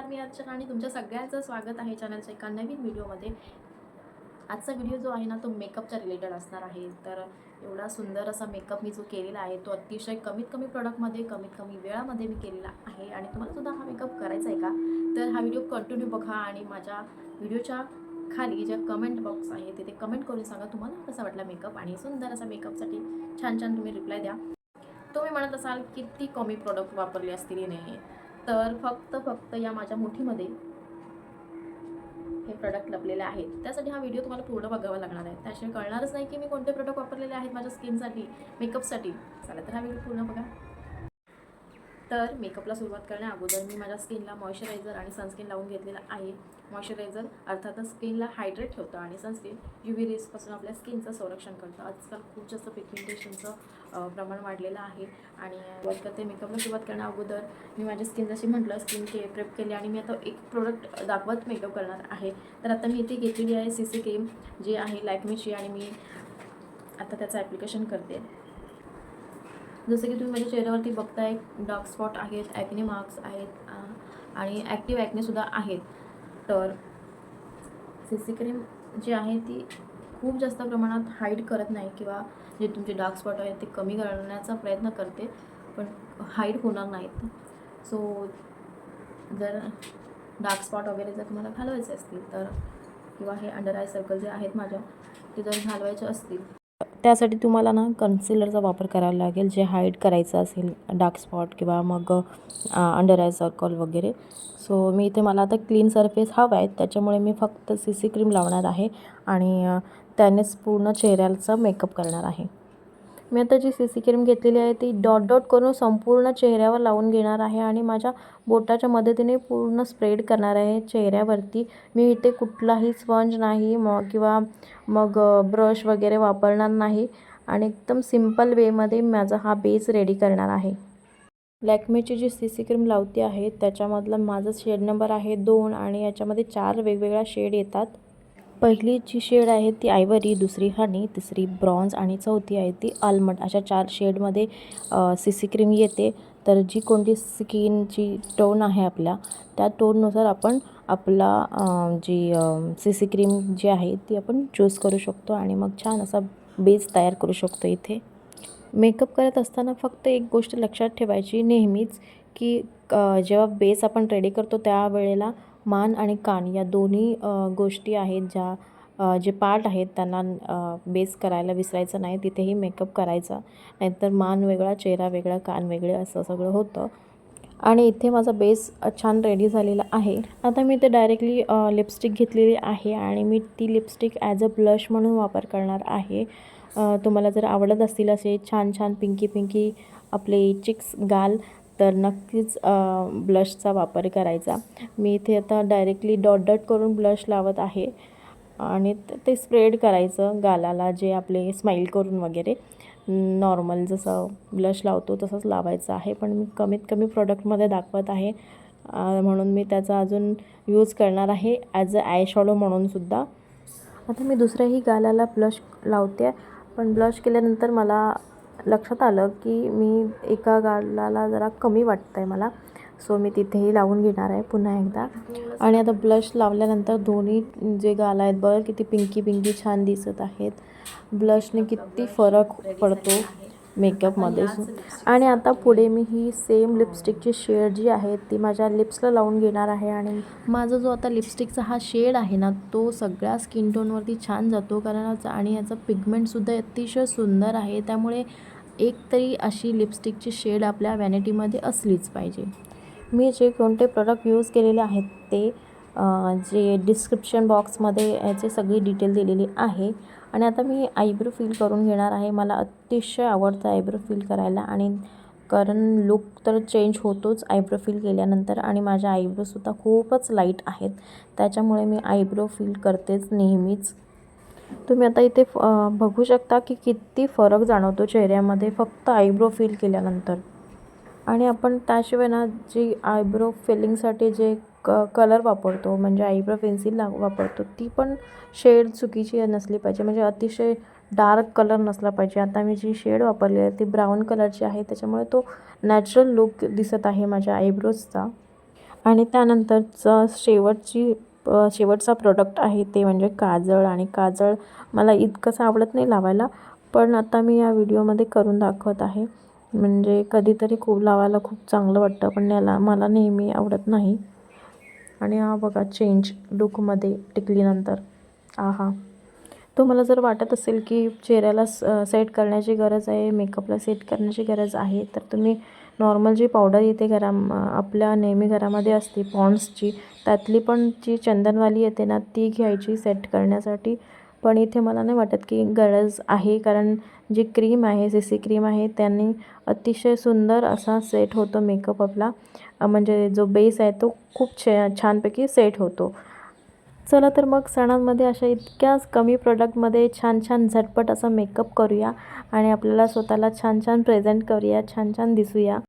नमस्कार मी अर्चना आणि तुमच्या सगळ्यांचं स्वागत आहे चॅनलच्या एका नवीन व्हिडिओमध्ये आजचा व्हिडिओ जो आहे ना तो मेकअपच्या रिलेटेड असणार आहे. तर एवढा सुंदर असा मेकअप मी जो केलेला आहे तो अतिशय कमीत कमी प्रोडक्टमध्ये कमीत कमी वेळामध्ये मी केलेला आहे. आणि तुम्हाला सुद्धा हा मेकअप करायचा आहे का? तर हा व्हिडिओ कंटिन्यू बघा आणि माझ्या व्हिडिओच्या खाली ज्या कमेंट बॉक्स आहे तिथे कमेंट करून सांगा तुम्हाला कसा वाटला मेकअप आणि सुंदर असा मेकअपसाठी छान छान तुम्ही रिप्लाय द्या. तुम्ही म्हणत असाल किती कमी प्रोडक्ट वापरले असतील नाही तर फक्त फक्त या माझ्या मुठीमध्ये हे प्रोडक्ट लपलेले आहेत. त्यासाठी हा व्हिडिओ तुम्हाला पूर्ण बघावा लागणार आहे. त्याशिवाय कळणारच नाही की मी कोणते प्रोडक्ट वापरलेले आहेत माझ्या स्किनसाठी मेकअपसाठी चला तर हा व्हिडिओ पूर्ण बघा. तर मेकअपला सुरुवात करण्या अगोदर मी माझ्या स्किनला मॉइश्चरायझर आणि सनस्क्रीन लावून घेतलेलं आहे. मॉइश्चरायझर अर्थातच स्किनला हायड्रेट ठेवतं आणि सनस्क्रीन यू व्ही रेसपासून आपल्या स्किनचं संरक्षण करतं. आजकाल खूप जास्त पिगमेंटेशनचं प्रमाण वाढलेलं आहे आणि सुरुवात करते मेकअपला सुरुवात करण्या अगोदर मी माझ्या स्किन जशी म्हटलं स्किन के प्रेप केली आणि मी आता एक प्रोडक्ट दाखवत मेकअप करणार आहे. तर आता मी इथे घेतलेली आहे सी सी क्रीम जी आहे लॅकमीची आणि मी आता त्याचं ॲप्लिकेशन करते. जसं की तुम्ही माझ्या चेहऱ्यावरती बघताय डार्क स्पॉट आहेत ॲक्ने मार्क्स आहेत आणि ॲक्टिव्ह ॲक्नेसुद्धा आहेत. तर सी सी क्रीम जी आहे ती खूप जास्त प्रमाणात हाईड करत नाही किंवा जे तुमचे डार्क स्पॉट आहेत ते कमी करण्याचा प्रयत्न करते पण हाईड होणार नाहीत. सो जर डार्क स्पॉट वगैरे जर तुम्हाला घालवायचे असतील तर किंवा हे अंडर आय सर्कल जे आहेत माझ्या ते जर घालवायचे असतील त्यासाठी तुम्हाला ना कन्सिलरचा वापर करायला लागेल जे हाईड करायचं असेल डार्क स्पॉट किंवा मग अंडर आय सर्कल वगैरे. सो मी इथे मला आता क्लीन सरफेस हवा आहे त्याच्यामुळे मी फक्त सी सी क्रीम लावणार आहे आणि त्यानेच पूर्ण चेहऱ्याचा मेकअप करणार आहे. मी आता जी सी सी क्रीम घेतलेली आहे ती डॉट डॉट करून संपूर्ण चेहऱ्यावर लावून घेणार आहे आणि माझ्या बोटाच्या मदतीने पूर्ण स्प्रेड करणार आहे चेहऱ्यावरती. मी इथे कुठलाही स्पंज नाही मग किंवा मग ब्रश वगैरे वापरणार नाही आणि एकदम सिंपल वेमध्ये माझा हा बेस रेडी करणार आहे. लॅक्मेची जी सी सी क्रीम लावते आहे त्याच्यामधला माझा शेड नंबर आहे दोन आणि याच्यामध्ये चार वेगवेगळ्या शेड येतात. पहिली जी शेड आहे ती आयवरी दुसरी हनी तिसरी ब्रॉन्झ आणि चौथी आहे ती आल्मंड. अशा चार शेडमध्ये सी सी क्रीम येते. तर जी कोणती स्किनची टोन आहे आपल्या त्या टोननुसार आपण आपला जी सी सी क्रीम जी आहे ती आपण चूज करू शकतो आणि मग छान असा बेस तयार करू शकतो इथे. मेकअप करत असताना फक्त एक गोष्ट लक्षात ठेवायची नेहमीच की जेव्हा बेस आपण रेडी करतो त्यावेळेला मान आणि कान या दोन्ही गोष्टी आहेत ज्या जे पार्ट आहेत त्यांना बेस करायला विसरायचं नाही. तिथेही मेकअप करायचा. नाहीतर मान वेगळा चेहरा वेगळा कान वेगळे असं सगळं होतं. आणि इथे माझा बेस छान रेडी झालेला आहे. आता मी इथे डायरेक्टली लिपस्टिक घेतलेली आहे आणि मी ती लिपस्टिक ॲज अ ब्लश म्हणून वापर करणार आहे. तुम्हाला जर आवडत असतील असे छान छान पिंकी पिंकी आपले चिक्स गाल तर नक्कीच ब्लशचा वापर करायचा. मी इथे आता डायरेक्टली डॉट डॉट करून ब्लश लावत आहे. आणि ते स्प्रेड करायचं गालाला जे आपले स्माईल करून वगैरे. नॉर्मल जसं ब्लश लावतो तसंच लावायचं आहे. पण मी कमीत कमी प्रोडक्टमध्ये दाखवत आहे. म्हणून मी त्याचा अजून यूज करणार आहे ॲज अ आय शॅडो म्हणूनसुद्धा आता मी दुसऱ्याही गालाला ब्लश लावते. पण ब्लश केल्यानंतर मला लक्षात आलं की मी एका गालाला जरा कमी वाटतं आहे मला. सो मी तिथेही लावून घेणार आहे पुन्हा एकदा. आणि आता ब्लश लावल्यानंतर दोन्ही जे गाल आहेत बघ किती पिंकी पिंकी छान दिसत आहेत. ब्लशने किती फरक पडतो. मेकअपमध्ये आणि आता पुढे मी ही सेम लिपस्टिकची शेड जी आहे ती माझ्या लिप्सला लावून घेणार आहे आणि माझा जो आता लिपस्टिकचा हा शेड आहे ना तो सगळ्या स्किन टोनवरती छान जातो. कारण आणि याचं पिगमेंटसुद्धा अतिशय सुंदर आहे. त्यामुळे एक तरी अशी लिपस्टिकची शेड आपल्या व्हॅनिटीमध्ये असलीच पाहिजे. मी जे कोणते प्रोडक्ट यूज केलेले आहेत ते जे डिस्क्रिप्शन बॉक्समध्ये याची सगळी डिटेल दिलेली आहे. आणि आता मी आयब्रो फील करून घेणार आहे. मला अतिशय आवडतं आयब्रो फील करायला. आणि कारण लुक तर चेंज होतोच आयब्रो फिल केल्यानंतर. आणि माझ्या आयब्रोसुद्धा खूपच लाइट आहेत. त्याच्यामुळे मी आयब्रो फिल करतेच नेहमीच. तुम्ही आता इथे फ- बघू शकता की किती फरक जाणवतो चेहऱ्यामध्ये फक्त आयब्रो फिल केल्यानंतर. आणि आपण त्याशिवाय ना जी आयब्रो फिलिंगसाठी जे क कलर वापरतो म्हणजे आयब्रो पेन्सिल ला वापरतो ती पण शेड चुकीची नसली पाहिजे. म्हणजे अतिशय डार्क कलर नसला पाहिजे. आता मी जी शेड वापरली आहे ती ब्राऊन कलरची आहे. त्याच्यामुळे तो नॅचरल लुक दिसत आहे माझ्या आयब्रोजचा आणि त्यानंतरचं शेवटची शेवटचा प्रोडक्ट आहे ते म्हणजे काजळ. आणि काजळ मला इतकंसं आवडत नाही लावायला पण आता मी या व्हिडिओमध्ये करून दाखवत आहे. म्हणजे कधीतरी खूप लावायला खूप चांगलं वाटतं पण याला मला नेहमी आवडत नाही. आणि हा बघा चेंज लुकमध्ये टिकलीनंतर आहा. तुम्हाला जर वाटत असेल की चेहऱ्याला स सेट करण्याची गरज आहे मेकअपला सेट करण्याची गरज आहे तर तुम्ही नॉर्मल जी पावडर येते घरा आपल्या नेहमी घरामध्ये असते पॉन्ड्सची त्यातली पण जी चंदनवाली येते ना ती घ्यायची सेट करण्यासाठी. पण इथे मला नाही वाटत की गरज आहे. कारण जी क्रीम आहे सी सी क्रीम आहे त्यांनी अतिशय सुंदर असा सेट होतो मेकअप आपला. म्हणजे जो बेस आहे तो खूप छ छानपैकी सेट होतो. चला तर मग सणांमध्ये अशा इतक्याच कमी प्रोडक्टमध्ये छान छान झटपट असा मेकअप करूया आणि आपल्याला स्वतःला छान छान प्रेझेंट करूया छान छान दिसूया.